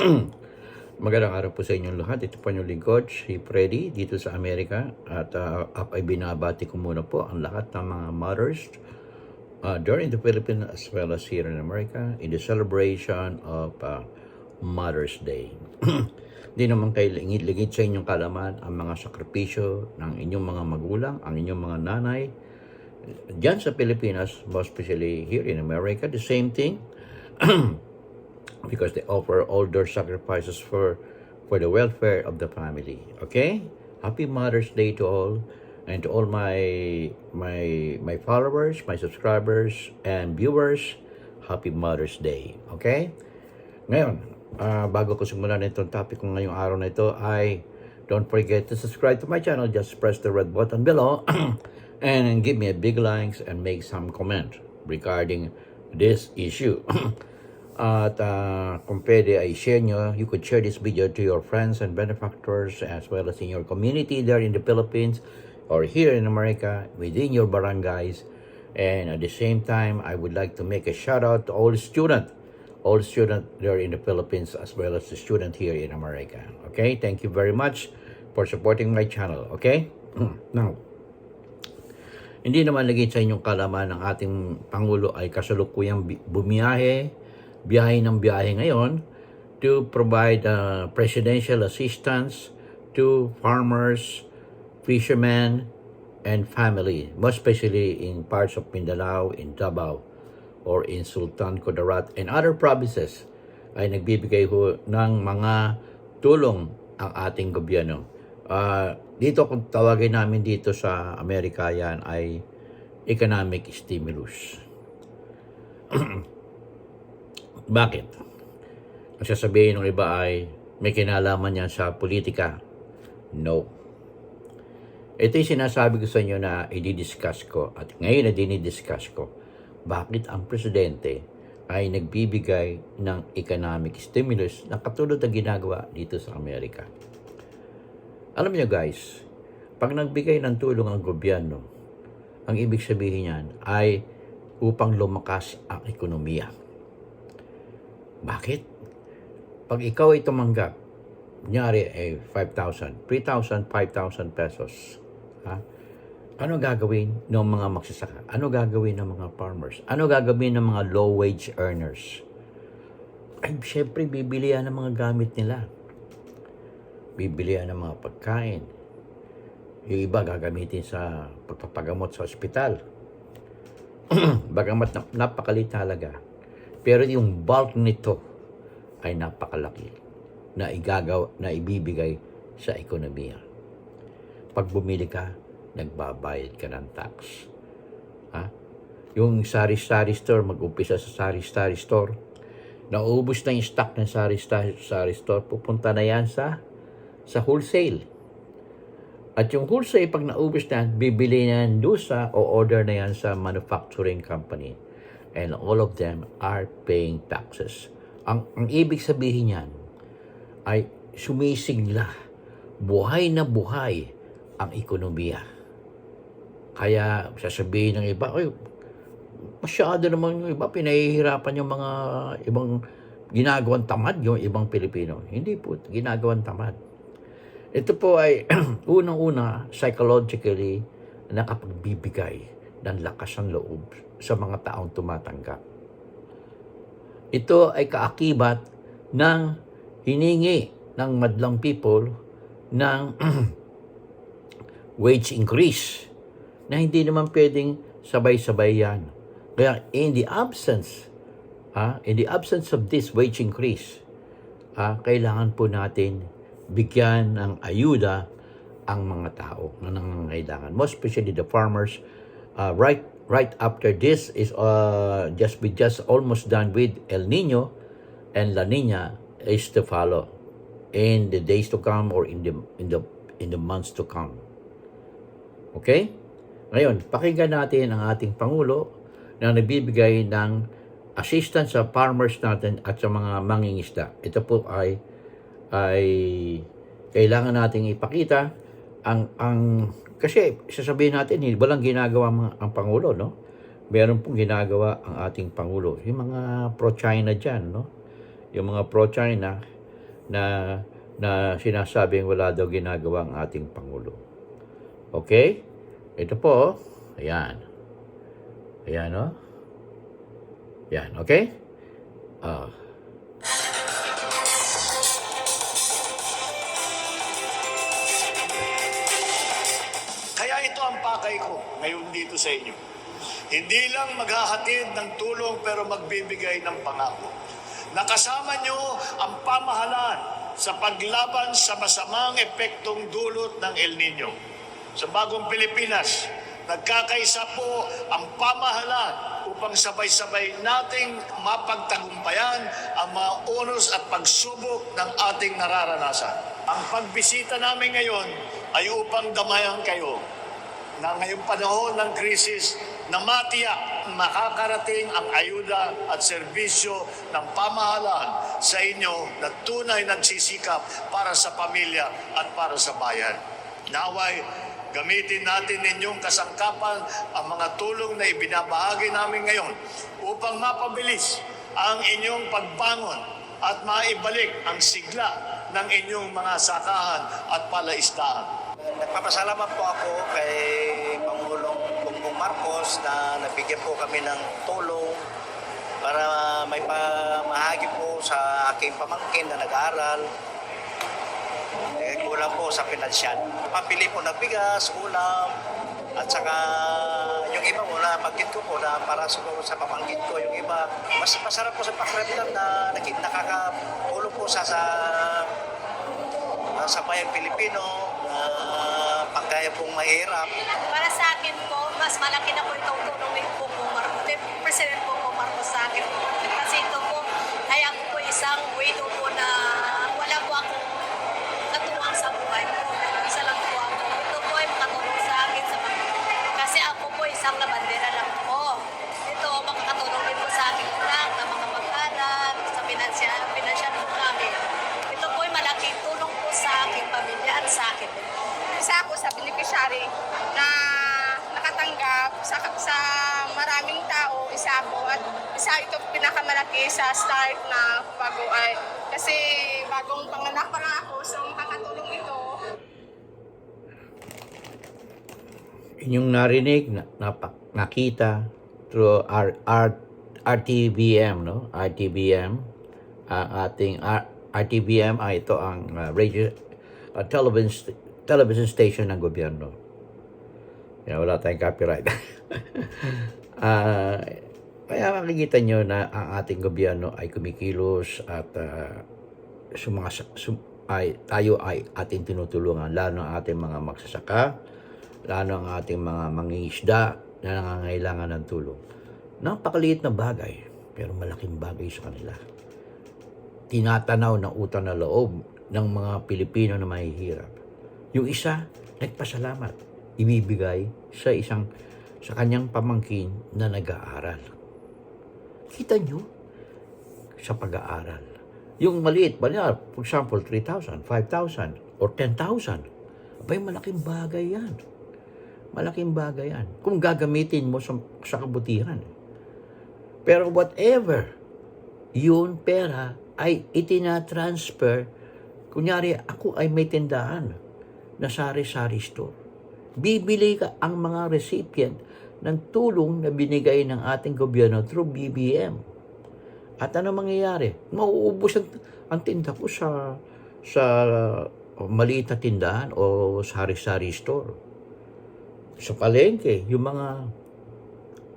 Magandang araw po sa inyong lahat. Ito po yung lingkod, si Freddy, dito sa Amerika. At uh, ay binabati ko muna po ang lahat ng mga mothers uh, during the Philippines as well as here in America in the celebration of uh, Mother's Day. Hindi naman kayo lingid-lingid sa inyong kalaman ang mga sakripisyo ng inyong mga magulang, ang inyong mga nanay. Diyan sa Pilipinas, most especially here in America, the same thing. because they offer all their sacrifices for for the welfare of the family. Okay? Happy Mother's Day to all and to all my my my followers, my subscribers and viewers. Happy Mother's Day. Okay? Ngayon, ah, bago ko simulan itong topic ko ngayong araw na ito ay don't forget to subscribe to my channel. Just press the red button below and give me a big likes and make some comment regarding this issue. At uh, kung pwede ay share nyo, you could share this video to your friends and benefactors as well as in your community there in the Philippines or here in America within your barangays. And at the same time, I would like to make a shout out to all students, all students there in the Philippines as well as the student here in America. Okay, thank you very much for supporting my channel. Okay, now. Hindi naman lagi sa inyong kalaman ng ating Pangulo ay kasalukuyang bumiyahe, biyahe ng biyahe ngayon to provide uh, presidential assistance to farmers, fishermen, and family, most especially in parts of Mindanao, in Davao, or in Sultan Kudarat and other provinces ay nagbibigay ho ng mga tulong ang ating gobyerno. Ah, dito kung tawagin namin dito sa Amerika yan ay economic stimulus. Bakit? Ang sasabihin ng iba ay may kinalaman yan sa politika. No. Ito yung sinasabi ko sa inyo na i-discuss ko at ngayon na dinidiscuss ko. Bakit ang presidente ay nagbibigay ng economic stimulus na katulad ng ginagawa dito sa Amerika. Alam niyo guys, pag nagbigay ng tulong ang gobyerno, ang ibig sabihin niyan ay upang lumakas ang ekonomiya. Bakit? Pag ikaw ay tumanggap, kunyari ay 5,000, 3,000, 5,000 pesos, ha? ano gagawin ng mga magsasaka? Ano gagawin ng mga farmers? Ano gagawin ng mga low-wage earners? Ay, syempre, bibilihan ng mga gamit nila. Bibilihan ng mga pagkain. Yung iba gagamitin sa pagpapagamot sa ospital. Bagamat na, napakali talaga. Pero yung bulk nito ay napakalaki na igagaw, na ibibigay sa ekonomiya. Pag bumili ka, nagbabayad ka ng tax. Ha? Yung sari-sari store, mag-umpisa sa sari-sari store, naubos na yung stock ng sari-sari sari store, pupunta na yan sa sa wholesale. At yung wholesale, pag naubos na, bibili na yan doon sa o order na yan sa manufacturing company. And all of them are paying taxes. Ang, ang ibig sabihin yan ay sumisigla, buhay na buhay ang ekonomiya. Kaya sasabihin ng iba, ay, masyado naman yung iba, pinahihirapan yung mga ibang ginagawang tamad, yung ibang Pilipino. Hindi po, ginagawang tamad. Ito po ay unang-una psychologically nakapagbibigay ng lakas ng loob sa mga taong tumatanggap. Ito ay kaakibat ng hiningi ng madlang people ng wage increase na hindi naman pwedeng sabay-sabay yan. Kaya in the absence, ah, in the absence of this wage increase, ah, kailangan po natin bigyan ng ayuda ang mga tao na nangangailangan. Most especially the farmers. Uh, right right after this is uh, just we just almost done with El Nino and La Nina is to follow in the days to come or in the in the in the months to come. Okay? Ngayon, pakinggan natin ang ating Pangulo na nagbibigay ng assistance sa farmers natin at sa mga mangingisda. Ito po ay ay kailangan nating ipakita ang ang kasi sasabihin natin hindi walang ginagawa mga, ang pangulo no meron pong ginagawa ang ating pangulo yung mga pro China diyan no yung mga pro China na na sinasabing wala daw ginagawa ang ating Pangulo. Okay? Ito po, ayan. Ayan, oh. Yan, okay? Ah, Kaya ngayon dito sa inyo. Hindi lang maghahatid ng tulong pero magbibigay ng pangako. Nakasama nyo ang pamahalaan sa paglaban sa masamang epektong dulot ng El Nino. Sa bagong Pilipinas, nagkakaisa po ang pamahalaan upang sabay-sabay nating mapagtagumpayan ang mga onos at pagsubok ng ating nararanasan. Ang pagbisita namin ngayon ay upang damayan kayo na ngayong panahon ng krisis na matiyak makakarating ang ayuda at serbisyo ng pamahalaan sa inyo na tunay nagsisikap para sa pamilya at para sa bayan. Naway, gamitin natin ninyong kasangkapan ang mga tulong na ibinabahagi namin ngayon upang mapabilis ang inyong pagbangon at maibalik ang sigla ng inyong mga sakahan at palaisdaan. Nagpapasalamat po ako kay Pangulong Bongbong Marcos na nabigyan po kami ng tulong para may pamahagi po sa aking pamangkin na nag-aaral. Eh, kulang po sa pinansyal. Pabili po ng bigas, ulam, at saka yung iba mo na pagkit ko po na para sa, sa pamangkin ko, yung iba, mas masarap po sa pakiramdam na naki- nakakatulong po sa, sa sa bayang Pilipino na pagkaya pong mahirap. Para sa akin po, mas malaki na po itong tulong ni Bongbong Marcos, ni President Bongbong Marcos sa akin. Kasi ito po, ay ako po isang widow po na wala po akong natuwang sa buhay ko. Isa lang po ako. Ito po ay makatulong sa akin. Sa kasi ako po isang labandera lang po. Ito, makakatulong din po sa akin anak, na mga mag-aral, sa financial, financial po namin. Ito po ay malaking tulong po sa aking pamilya at sa akin isa ako sa beneficiary na nakatanggap sa, sa maraming tao, isa ako. At isa ito pinakamalaki sa start na bago ay kasi bagong panganak pa nga ako, so makakatulong ito. inyong narinig, na, napa- nakita through R, R, RTBM, no? RTBM, ang ating R, RTBM ay ito ang uh, radio, uh, television, television station ng gobyerno. Yan, wala tayong copyright. Ah, kaya makikita nyo na ang ating gobyerno ay kumikilos at uh, sumanga, sum, ay, tayo ay ating tinutulungan, lalo ang ating mga magsasaka, lalo ang ating mga mangingisda na nangangailangan ng tulong. Napakaliit na bagay, pero malaking bagay sa kanila. Tinatanaw ng utang na loob ng mga Pilipino na mahihirap. Yung isa, nagpasalamat, ibibigay sa isang sa kanyang pamangkin na nag-aaral. Kita nyo? Sa pag-aaral. Yung maliit, banya, for example, 3,000, 5,000, or 10,000. Abay, malaking bagay yan. Malaking bagay yan. Kung gagamitin mo sa, sa kabutihan. Pero whatever, yun pera ay itinatransfer. Kunyari, ako ay may tindahan na sari-sari store. Bibili ka ang mga recipient ng tulong na binigay ng ating gobyerno through BBM. At ano mangyayari? Mauubos ang, ang tinda ko sa sa maliit na tindahan o sari-sari store. Sa palengke, yung mga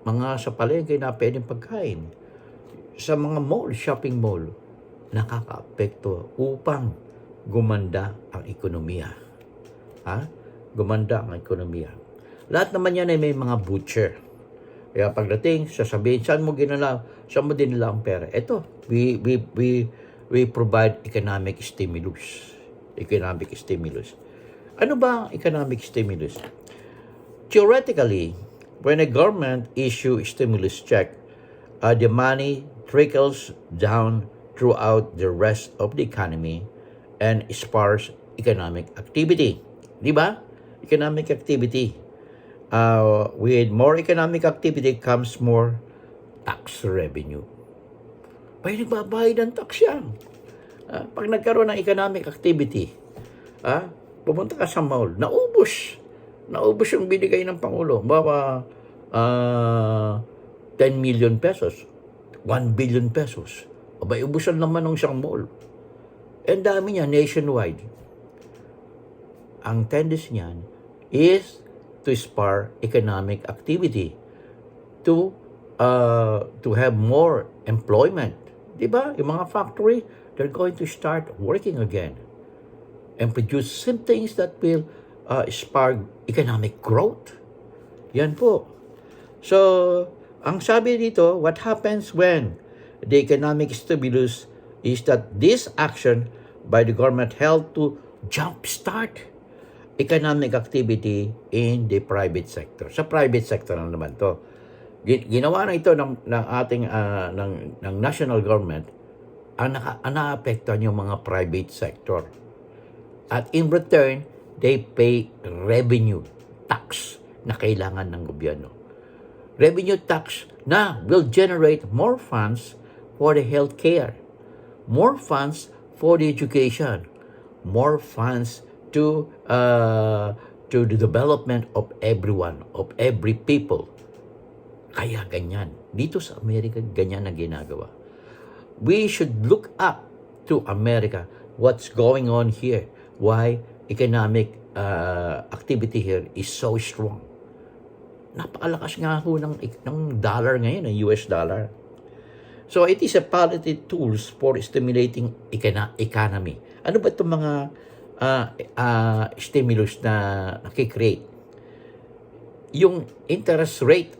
mga sa palengke na pwedeng pagkain. Sa mga mall, shopping mall, nakakaapekto upang gumanda ang ekonomiya. Ha? Gumanda ang ekonomiya. Lahat naman yan ay may mga butcher. Kaya pagdating, sasabihin, saan mo ginala, saan mo dinala ang pera? Ito, we, we, we, we provide economic stimulus. Economic stimulus. Ano ba ang economic stimulus? Theoretically, when a government issue stimulus check, uh, the money trickles down throughout the rest of the economy and spurs economic activity. Di ba? Economic activity. Uh, with more economic activity comes more tax revenue. Bay, nagbabayad ng tax yan. Ah, pag nagkaroon ng economic activity, ah, pumunta ka sa mall, naubos. Naubos yung binigay ng Pangulo. Baka ah, 10 million pesos, 1 billion pesos. Abay, ubusan naman ng isang mall. And dami niya nationwide. Ang tendency niyan is to spur economic activity to uh, to have more employment. 'Di ba? Yung mga factory, they're going to start working again and produce some things that will uh, spark economic growth. Yan po. So, ang sabi dito, what happens when the economic stimulus is that this action by the government help to jumpstart economic activity in the private sector. Sa private sector lang naman to. Gi- Ginawa na ito ng, ng ating ah, ng, ng national government ang, naka, ang naapektuhan yung mga private sector. At in return, they pay revenue tax na kailangan ng gobyerno. Revenue tax na will generate more funds for the healthcare, more funds for the education, more funds to uh, to the development of everyone, of every people. Kaya ganyan. Dito sa Amerika, ganyan ang ginagawa. We should look up to America, what's going on here, why economic uh, activity here is so strong. Napakalakas nga ho ng, ng dollar ngayon, ng US dollar. So it is a palliative tools for stimulating econo- economy. Ano ba itong mga uh, uh, stimulus na nakikreate? Yung interest rate,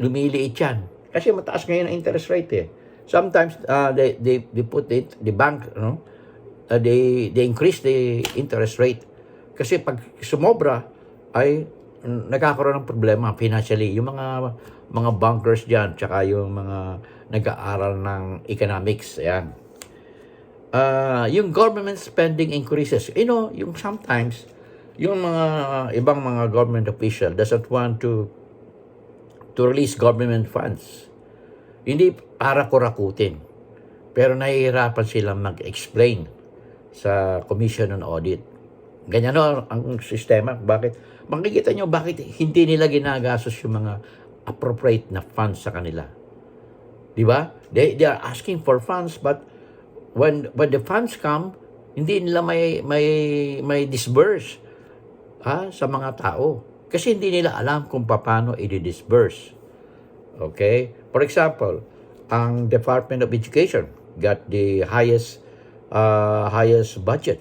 lumiliit yan. Kasi mataas ngayon ang interest rate eh. Sometimes uh, they, they, they put it, the bank, no? uh, they, they increase the interest rate. Kasi pag sumobra, ay nagkakaroon ng problema financially. Yung mga mga bankers diyan, tsaka yung mga nag-aaral ng economics, ayan. Uh, yung government spending increases. You know, yung sometimes, yung mga ibang mga government official doesn't want to to release government funds. Hindi para kurakutin. Pero nahihirapan silang mag-explain sa Commission on Audit. Ganyan no, ang sistema. Bakit? Makikita nyo bakit hindi nila ginagastos yung mga appropriate na funds sa kanila. Di ba? They, they are asking for funds but when when the funds come, hindi nila may may may disburse ha, sa mga tao. Kasi hindi nila alam kung paano i-disburse. Okay? For example, ang Department of Education got the highest uh, highest budget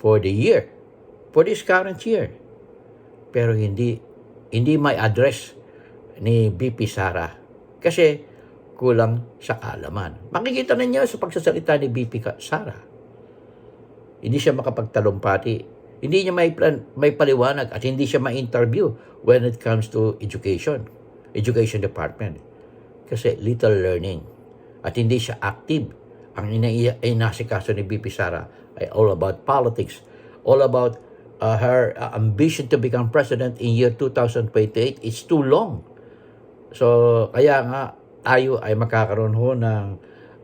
for the year, for this current year. Pero hindi hindi may address ni BP Sara kasi kulang sa kaalaman. Makikita ninyo sa pagsasalita ni BP Sara. Hindi siya makapagtalumpati. Hindi niya may, plan, may paliwanag at hindi siya ma-interview when it comes to education, education department. Kasi little learning. At hindi siya active. Ang ina- inasikaso ni BP Sara ay all about politics, all about uh, her uh, ambition to become president in year 2028 is too long. So, kaya nga, tayo ay makakaroon ho ng,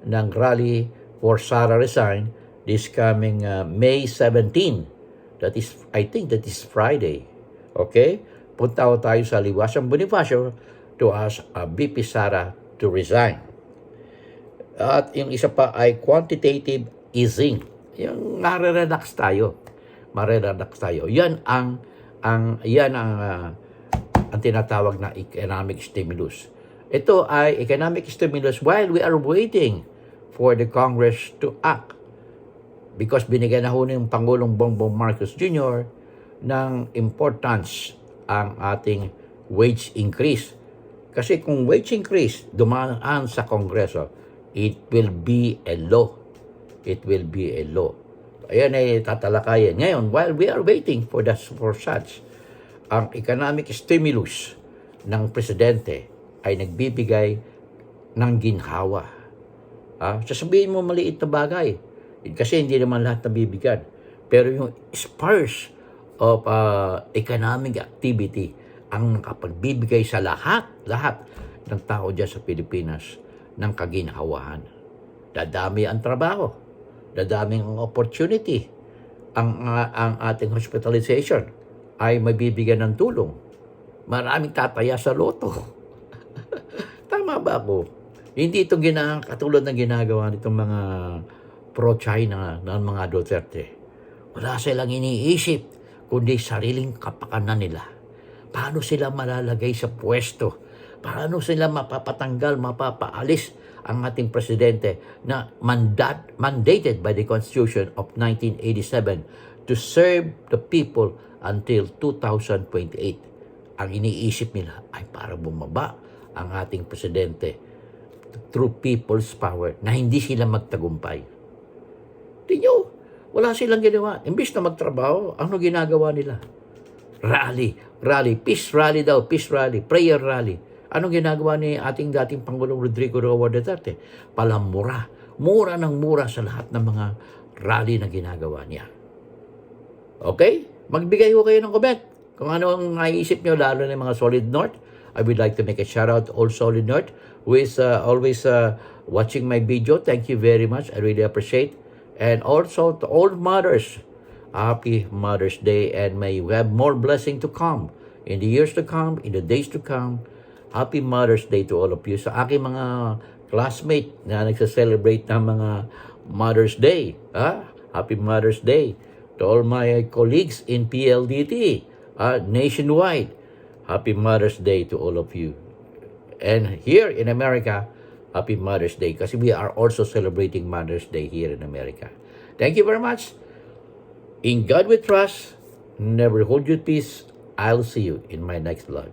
ng rally for Sara Resign this coming uh, May 17. That is, I think that is Friday. Okay? Punta ho tayo sa Liwasan Bonifacio to ask uh, BP Sara to resign. At yung isa pa ay quantitative easing. Yung nare-relax tayo. Mare-relax tayo. Yan ang ang yan ang uh, ang tinatawag na economic stimulus. Ito ay economic stimulus while we are waiting for the Congress to act. Because binigyan na ho ng Pangulong Bongbong Marcos Jr. ng importance ang ating wage increase. Kasi kung wage increase dumaan sa Kongreso, it will be a law. It will be a law. Ayan ay tatalakayan. Ngayon, while we are waiting for, that, for such, ang economic stimulus ng presidente ay nagbibigay ng ginhawa. Ah, sasabihin mo maliit na bagay. Kasi hindi naman lahat nabibigyan. Pero yung sparse of uh, economic activity ang nakapagbibigay sa lahat, lahat ng tao dyan sa Pilipinas ng kaginhawahan. Dadami ang trabaho. dadaming opportunity ang, ang, ang ating hospitalization ay mabibigyan ng tulong. Maraming tataya sa loto. Tama ba ako? Hindi ito gina, katulad ng ginagawa nitong mga pro-China ng mga Duterte. Wala silang iniisip, kundi sariling kapakanan nila. Paano sila malalagay sa pwesto? Paano sila mapapatanggal, mapapaalis ang ating presidente na mandat, mandated by the Constitution of 1987 to serve the people until 2028. Ang iniisip nila ay para bumaba ang ating presidente through people's power na hindi sila magtagumpay. Tingyo, wala silang ginawa. Imbis na magtrabaho, ano ginagawa nila? Rally, rally, peace rally daw, peace rally, prayer rally. Anong ginagawa ni ating dating Pangulong Rodrigo Roa Duterte? Palamura. Mura ng mura sa lahat ng mga rally na ginagawa niya. Okay? Magbigay ko kayo ng comment. Kung ano ang naisip nyo, lalo yung mga Solid North. I would like to make a shout out all Solid North who is uh, always uh, watching my video. Thank you very much. I really appreciate. And also to all mothers, happy Mother's Day and may you have more blessing to come in the years to come, in the days to come. Happy Mother's Day to all of you. Sa aking mga classmate na nagsa-celebrate ng mga Mother's Day. Ah, Happy Mother's Day to all my colleagues in PLDT ah, nationwide. Happy Mother's Day to all of you. And here in America, Happy Mother's Day kasi we are also celebrating Mother's Day here in America. Thank you very much. In God we trust. Never hold your peace. I'll see you in my next vlog.